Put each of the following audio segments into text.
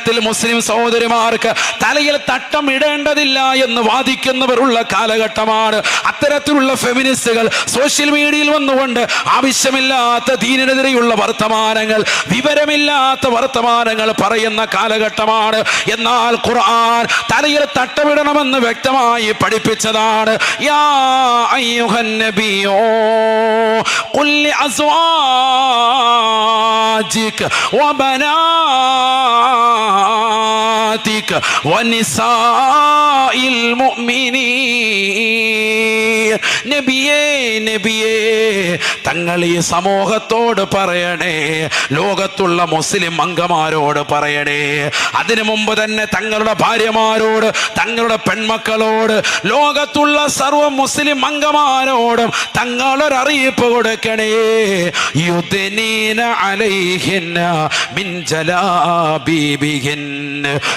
കാലഘട്ടത്തിൽ മുസ്ലിം സഹോദരിമാർക്ക് തലയിൽ തട്ടം ഇടേണ്ടതില്ല എന്ന് വാദിക്കുന്നവരുള്ള കാലഘട്ടമാണ്. അത്തരത്തിലുള്ള ഫെമിനിസ്റ്റുകൾ സോഷ്യൽ മീഡിയയിൽ വന്നുകൊണ്ട് ആവശ്യമില്ലാത്ത ദീനിനെതിരെയുള്ള വർത്തമാനങ്ങൾ വിവരമില്ലാത്ത വർത്തമാനങ്ങൾ പറയുന്ന കാലഘട്ടമാണ്. എന്നാൽ ഖുർആൻ തലയിൽ തട്ടമിടണമെന്ന് വ്യക്തമായി പഠിപ്പിച്ചതാണ്. യാ لأزواجك وبناتك ونساء المؤمنين. നബിയേ നബിയേ തങ്ങൾ ഈ സമൂഹത്തോട് പറയണേ ലോകത്തുള്ള മുസ്ലിം അംഗമാരോട് പറയണേ. അതിനു മുമ്പ് തന്നെ തങ്ങളുടെ ഭാര്യമാരോട് തങ്ങളുടെ പെൺമക്കളോട് ലോകത്തുള്ള സർവ മുസ്ലിം അംഗമാരോടും തങ്ങളൊരറിയിപ്പ് കൊടുക്കണേ. യുദ്ധനീന അലൈഹിന്ന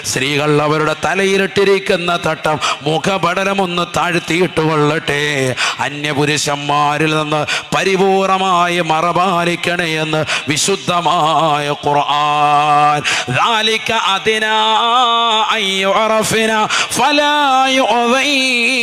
സ്ത്രീകൾ അവരുടെ തലയിലിട്ടിരിക്കുന്ന തട്ടം മുഖപടലം ഒന്ന് താഴ്ത്തിയിട്ട് കൊള്ളട്ടെ. അന്യപുരുഷന്മാരിൽ നിന്ന് പരിപൂർണമായി മറപാലിക്കണേ എന്ന് വിശുദ്ധമായ ഖുർആൻ ذلك أدنى أن يعرفن فلا يؤذين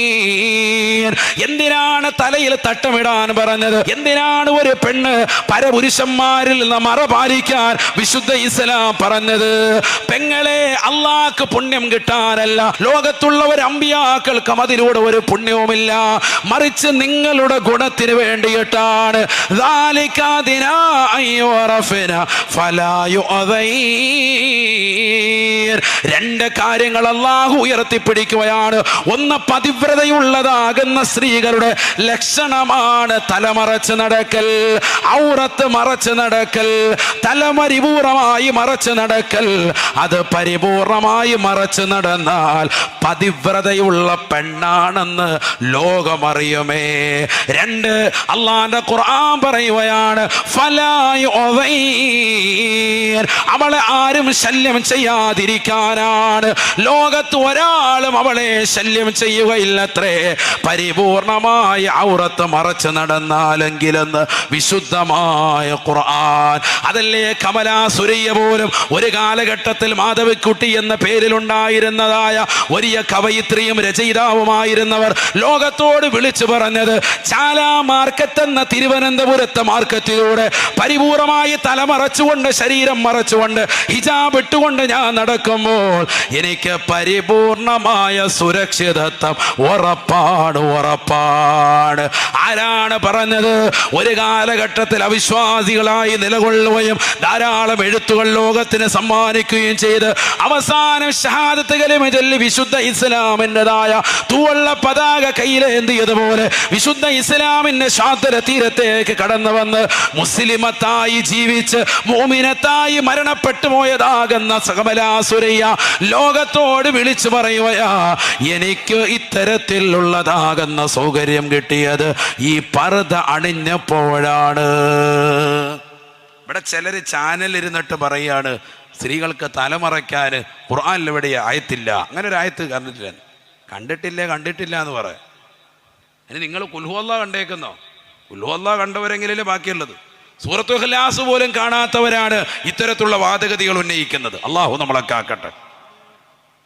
എന്തിനാണ് തലയിൽ തട്ടമിടാൻ പറഞ്ഞത്? എന്തിനാണ് ഒരു പെണ്ണ് പരപുരുഷന്മാരിൽ നിന്ന് മറ പാലിക്കാൻ വിശുദ്ധ ഇസ്ലാം പറഞ്ഞത്? പെങ്ങളെ അള്ളാക്ക് പുണ്യം കിട്ടാനല്ല. ലോകത്തുള്ള ഒരു അമ്പിയാക്കൾക്കും അതിലൂടെ ഒരു പുണ്യവുമില്ല. മറിച്ച് നിങ്ങളുടെ ഗുണത്തിന് വേണ്ടിയിട്ടാണ്. രണ്ട് കാര്യങ്ങൾ അള്ളാഹു ഉയർത്തിപ്പിടിക്കുകയാണ്. ഒന്ന് പതിവ്രതയുള്ളതാകുന്ന സ്ത്രീകളുടെ ലക്ഷണമാണ് തലമറച്ച് നടക്കൽ ഔറത്ത് മറച്ച് നടക്കൽ തലമരിപൂർണമായി മറച്ച് നടക്കൽ. അത് പരിപൂർണമായി മറച്ച് നടന്നാൽ പതിവ്രതയുള്ള പെണ്ണാണെന്ന് ലോകമറിയുമേ. രണ്ട് അള്ളാന്റെ ഖുർആൻ പറയുകയാണ് ഫലായി. അവളെ ആരും ശല്യം ചെയ്യാതിരിക്കാനാണ്. ലോകത്ത് ഒരാളും അവളെ ശല്യം ചെയ്യുകയില്ലത്രേ. പരിപൂർണമായ ഔറത്ത് മറച്ച് നടന്നാലെങ്കിലെന്ന് വിശുദ്ധമായ ഖുർആൻ. അതല്ലേ കമലാ സുരയ്യ പോലും ഒരു കാലഘട്ടത്തിൽ മാധവിക്കുട്ടി എന്ന പേരിലുണ്ടായിരുന്നതായ വലിയ കവയിത്രിയും രചയിതാവുമായിരുന്നവർ ലോകത്തോട് വിളിച്ചു പറഞ്ഞത് ചാലാ മാർക്കറ്റ് എന്ന തിരുവനന്തപുരത്തെ മാർക്കറ്റിലൂടെ പരിപൂർണമായി തലമറച്ചുകൊണ്ട് ശരീരം മറച്ചുകൊണ്ട് ഹിജാബ് ഇട്ടുകൊണ്ട് ഞാൻ നടക്കുമ്പോൾ എനിക്ക് പരിപൂർണമായ സുരക്ഷിതത്വം ഉറപ്പാണ് ഉറപ്പാണ്. ആരാണ് പറഞ്ഞത്? ഒരു കാലഘട്ടത്തിൽ അവിശ്വാസികളായി നിലകൊള്ളുകയും ധാരാളം എഴുത്തുകൾ ലോകത്തിന് സമ്മാനിക്കുകയും ചെയ്ത് അവസാനം ഷഹാദത്ത് ചൊല്ലി വിശുദ്ധ ഇസ്ലാമിന്റെതായ തൂവള്ള പതാക കയ്യിലേന്തിയതുപോലെ വിശുദ്ധ ഇസ്ലാമിന്റെ ശാന്തര തീരത്തേക്ക് കടന്നു വന്ന് മുസ്ലിമത്തായി ജീവിച്ച് മോമിനത്തായി മരണപ്പെട്ടു പോയതാകുന്ന സകമലാസുരയ്യ ലോകത്തോട് വിളിച്ചു പറയുകയാ എനിക്ക് ഇത്തരത്തിലുള്ളതാകുന്ന സൗകര്യം കിട്ടിയത് ഈ പർദ്ദ അണിഞ്ഞപ്പോഴാണ്. ഇവിടെ ചിലര് ചാനൽ ഇരുന്നിട്ട് പറയാണ് സ്ത്രീകൾക്ക് തലമറയ്ക്കാൻ ഖുർആനിൽ ഇവിടെ ആയത്തില്ല. അങ്ങനെ ഒരു ആയത്ത് കണ്ടിട്ടില്ല കണ്ടിട്ടില്ലേ കണ്ടിട്ടില്ല എന്ന് പറയാം. ഇനി നിങ്ങൾ കുൽഹുവല്ല കണ്ടേക്കുന്നോ? കുൽഹുവല്ല കണ്ടവരെങ്കിലല്ലേ ബാക്കിയുള്ളത്? സൂറത്തു ഖലാസ് പോലും കാണാത്തവരാണ് ഇത്തരത്തിലുള്ള വാദഗതികൾ ഉന്നയിക്കുന്നത്. അള്ളാഹു നമ്മളെ കാക്കട്ടെ.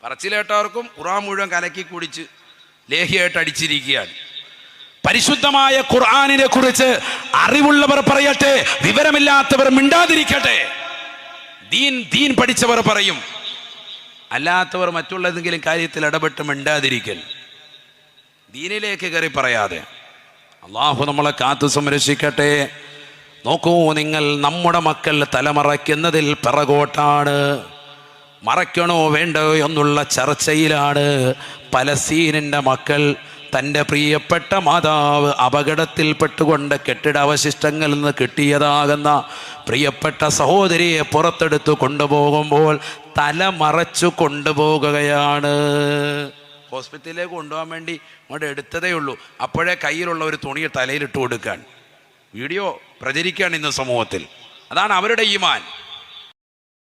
പറച്ചിലേട്ടവർക്കും ഖുറാൻ മുഴുവൻ കലക്കി കുടിച്ച് ലേഹിയായിട്ട് അടിച്ചിരിക്കുകയാണ് പരിശുദ്ധമായ ഖുർആാനിനെ കുറിച്ച് അറിവുള്ളവർ പറയട്ടെ വിവരമില്ലാത്തവർ മിണ്ടാതിരിക്കട്ടെ. ദീൻ ദീൻ പഠിച്ചവർ പറയും അല്ലാത്തവർ മറ്റുള്ളതെങ്കിലും കാര്യത്തിൽ ഇടപെട്ട് മിണ്ടാതിരിക്കൽ. ദീനിലേക്ക് കയറി പറയാതെ അള്ളാഹു നമ്മളെ കാത്തു സംരക്ഷിക്കട്ടെ. നോക്കൂ നിങ്ങൾ നമ്മുടെ മക്കൾ തലമറയ്ക്കുന്നതിൽ പിറകോട്ടാണ്. മറയ്ക്കണോ വേണ്ടോ എന്നുള്ള ചർച്ചയിലാണ് പലസ്തീനിന്റെ മക്കൾ തന്റെ പ്രിയപ്പെട്ട മാതാവ് അപകടത്തിൽപ്പെട്ടുകൊണ്ട് കെട്ടിടാവശിഷ്ടങ്ങളിൽ നിന്ന് കിട്ടിയതാകുന്ന പ്രിയപ്പെട്ട സഹോദരിയെ പുറത്തെടുത്ത് കൊണ്ടുപോകുമ്പോൾ തല മറച്ചു കൊണ്ടുപോകുകയാണ്. ഹോസ്പിറ്റലിലേക്ക് കൊണ്ടുപോകാൻ വേണ്ടി അങ്ങോട്ട് എടുത്തതേ ഉള്ളൂ. അപ്പോഴേ കയ്യിലുള്ള ഒരു തുണി തലയിലിട്ട് കൊടുക്കാൻ വീഡിയോ പ്രചരിക്കുകയാണ് ഇന്ന് സമൂഹത്തിൽ. അതാണ് അവരുടെ ഈമാൻ.